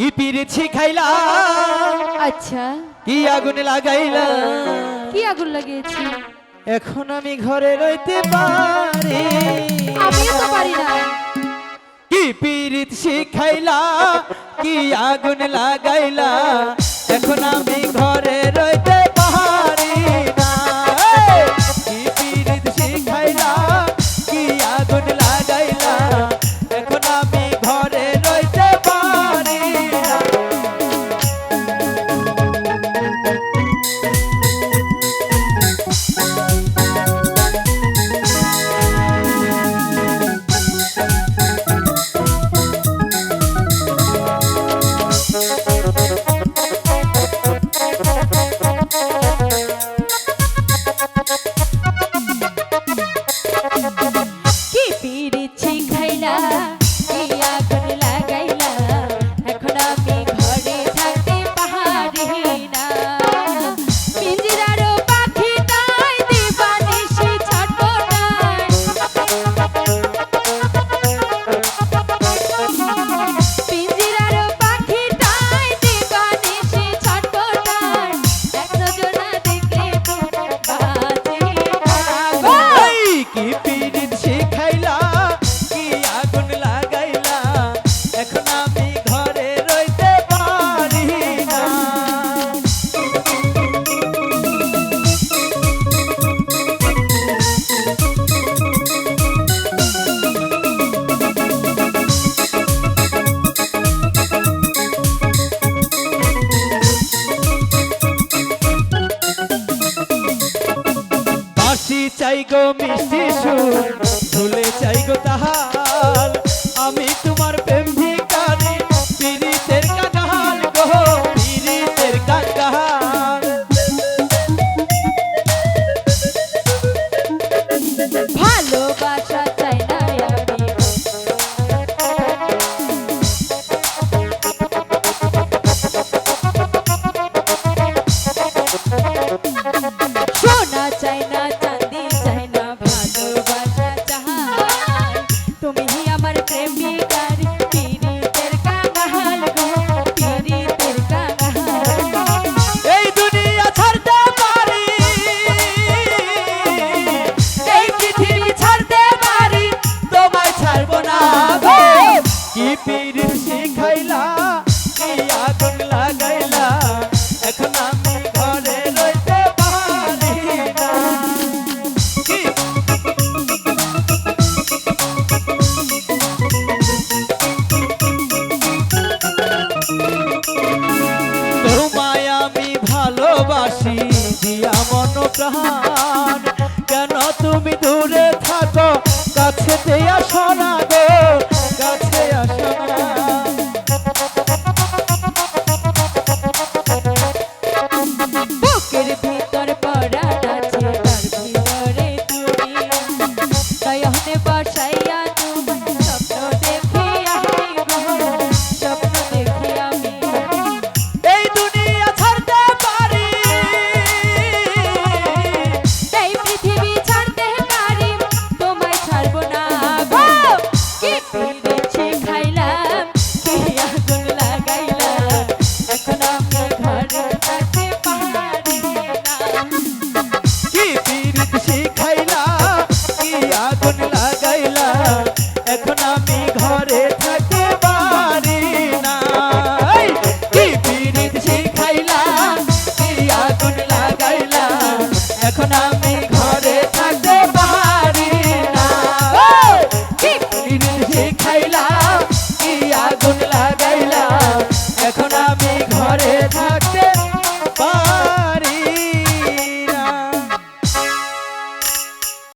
ইপির আচ্ছা। কি আগুন কি আগুন লাগিয়েছি? এখন আমি ঘরে রইতে পারি। আমিও তো পারি না। কি শিখাইলা কি আগুন লাগাইলা? এখন আমি ঘর মিষ্টি সুর। লাগাইলা কি আগুন লাগাইলা এখন আমি ঘরে রইতে পারি না। কি? তোমায় কেন তুমি ঘরে